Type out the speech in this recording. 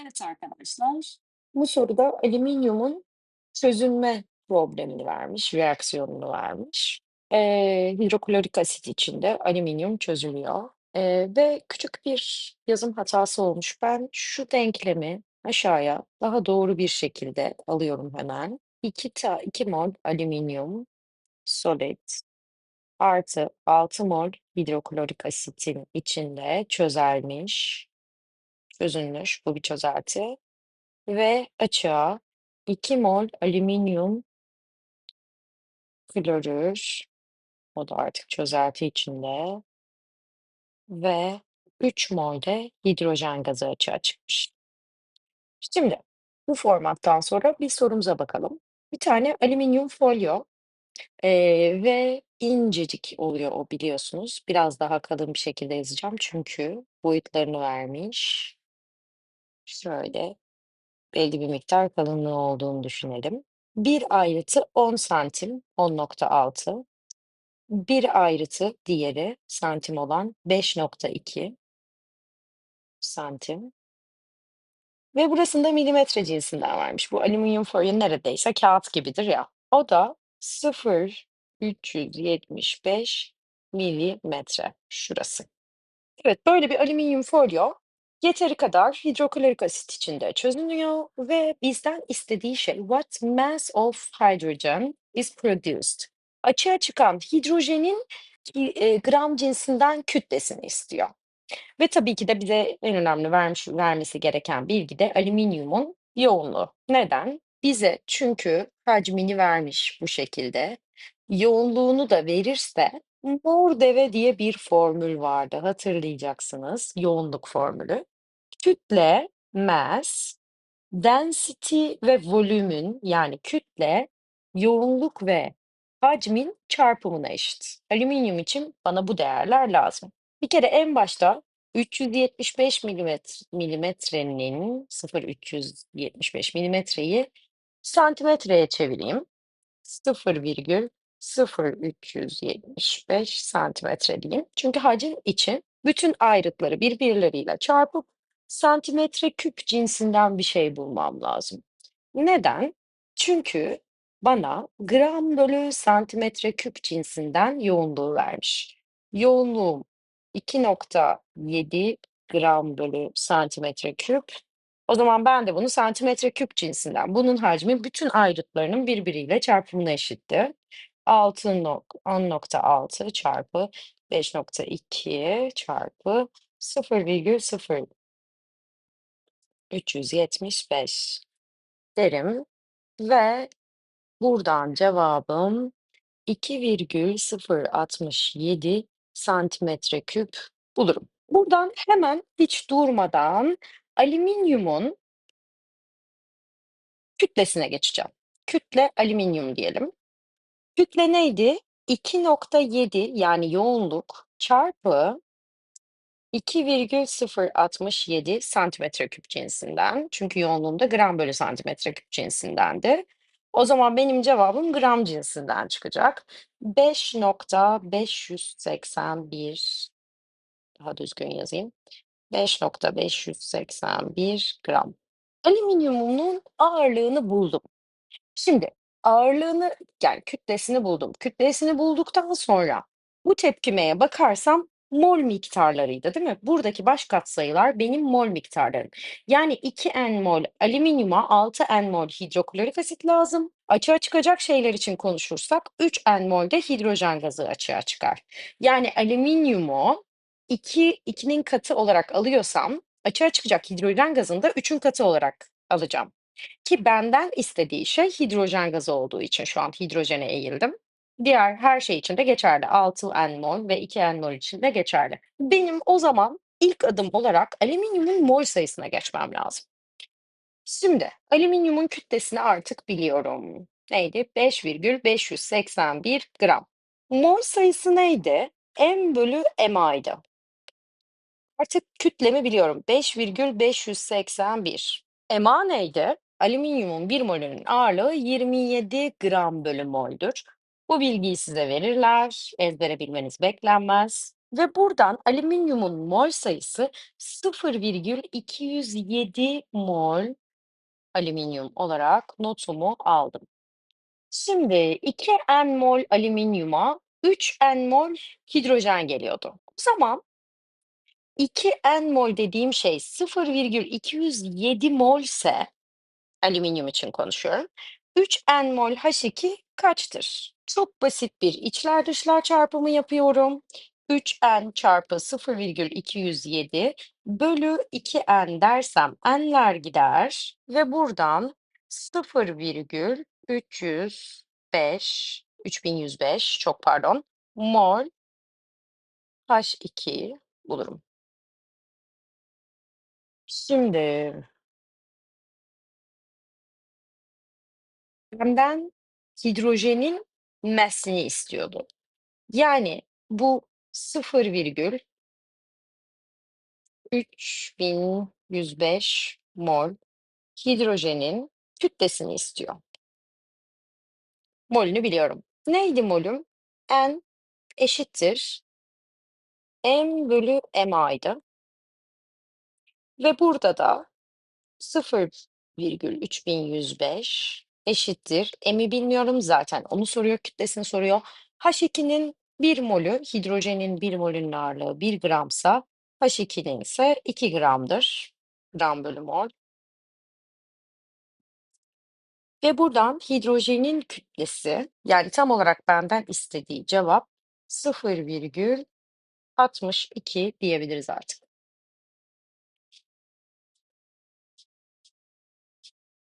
Evet arkadaşlar, bu soruda alüminyumun çözünme problemini vermiş, reaksiyonunu vermiş. Eee, hidroklorik asit içinde alüminyum çözülüyor, eee, ve küçük bir yazım hatası olmuş. Ben şu denklemi aşağıya daha doğru bir şekilde alıyorum hemen. 2 ta 2 mol alüminyum solid artı 6 mol hidroklorik asitin içinde çözelmiş, çözülmüş, bu bir çözelti. Ve açığa 2 mol alüminyum klorür, o da artık çözelti içinde ve 3 mol de hidrojen gazı açığa çıkmış. Şimdi bu formattan sonra bir sorumuza bakalım. Bir tane alüminyum folyo eee, ve incecik oluyor o biliyorsunuz. Biraz daha kalın bir şekilde yazacağım çünkü boyutlarını vermiş. Şöyle belli bir miktar kalınlığı olduğunu düşünelim. Bir ayrıtı 10 santim, 10.6. Bir ayrıtı diğeri santim olan 5.2 santim. Ve burasında milimetre cinsinden vermiş. Bu alüminyum folyo neredeyse kağıt gibidir ya. O da 0,375 milimetre şurası. Evet, böyle bir alüminyum folyo yeteri kadar hidroklorik asit içinde çözünüyor ve bizden istediği şey what mass of hydrogen is produced? Açığa çıkan hidrojenin eee, gram cinsinden kütlesini istiyor. Ve tabii ki de bize en önemli vermiş vermesi gereken bilgi de alüminyumun yoğunluğu. Neden? Bize çünkü hacmini vermiş bu şekilde. Yoğunluğunu da verirse Mor-Deve diye bir formül vardı hatırlayacaksınız, yoğunluk formülü. Kütle, mass, density ve volümün yani kütle, yoğunluk ve hacmin çarpımına eşit. Alüminyum için bana bu değerler lazım. Bir kere en başta 375 milimet milimetrenin 0,375 milimetreyi santimetreye çevireyim. 0,0375 santimetre diyeyim. Çünkü hacim için bütün ayrıtları birbirleriyle çarpıp santimetre küp cinsinden bir şey bulmam lazım. Neden? Çünkü bana gram bölü santimetre küp cinsinden yoğunluğu vermiş. Yoğunluğum 2.7 gram bölü santimetre küp. O zaman ben de bunu santimetre küp cinsinden, bunun hacmi bütün ayrıtlarının birbiriyle çarpımına eşitti. 6 nok 10.6 çarpı 5.2 çarpı 0,0375 derim ve buradan cevabım 2,067 santimetre küp bulurum. Buradan hemen hiç durmadan alüminyumun kütlesine geçeceğim. Kütle alüminyum diyelim. Kütle neydi? 2.7 yani yoğunluk çarpı 2,067 santimetre küp cinsinden. Çünkü yoğunluğum da gram bölü santimetre küp cinsindendi. O zaman benim cevabım gram cinsinden çıkacak. 5.581 daha düzgün yazayım. 5.581 gram. Alüminyumun ağırlığını buldum. Şimdi ağırlığını yani kütlesini buldum. Kütlesini bulduktan sonra bu tepkimeye bakarsam mol miktarlarıydı, değil mi? Buradaki baş katsayılar benim mol miktarlarım. Yani 2 n mol alüminyuma 6 n mol hidroklorik asit lazım. Açığa çıkacak şeyler için konuşursak 3 n mol de hidrojen gazı açığa çıkar. Yani alüminyumu 2 2'nin katı olarak alıyorsam açığa çıkacak hidrojen gazını da 3'ün katı olarak alacağım. Ki benden istediği şey hidrojen gazı olduğu için şu an hidrojene eğildim. Diğer her şey için de geçerli. 6 n mol ve 2 n mol için de geçerli. Benim o zaman ilk adım olarak alüminyumun mol sayısına geçmem lazım. Şimdi alüminyumun kütlesini artık biliyorum. Neydi? 5,581 gram. Mol sayısı neydi? M bölü MA'ydı. Artık kütlemi biliyorum. 5,581. MA neydi? Alüminyumun 1 molünün ağırlığı 27 gram bölü moldür. Bu bilgiyi size verirler. Ezbere bilmeniz beklenmez. Ve buradan alüminyumun mol sayısı 0,207 mol alüminyum olarak notumu aldım. Şimdi 2N mol alüminyuma 3N mol hidrojen geliyordu. O zaman 2N mol dediğim şey 0,207 molse alüminyum için konuşuyorum. 3N mol H2 kaçtır? Çok basit bir içler dışlar çarpımı yapıyorum. 3N çarpı 0,207 bölü 2N dersem N'ler gider ve buradan 0,305 3105 çok pardon mol H2 bulurum. Şimdi benden hidrojenin mass'ini istiyordu. Yani bu 0,3105 mol hidrojenin kütlesini istiyor. Molünü biliyorum. Neydi molüm? N eşittir M bölü MA'ydı. Ve burada da 0,3105 eşittir. M'i bilmiyorum zaten. Onu soruyor, kütlesini soruyor. H2'nin 1 molü, hidrojenin 1 molünün ağırlığı 1 gramsa H2'nin ise 2 gramdır. Gram bölü mol. Ve buradan hidrojenin kütlesi, yani tam olarak benden istediği cevap 0,62 diyebiliriz artık.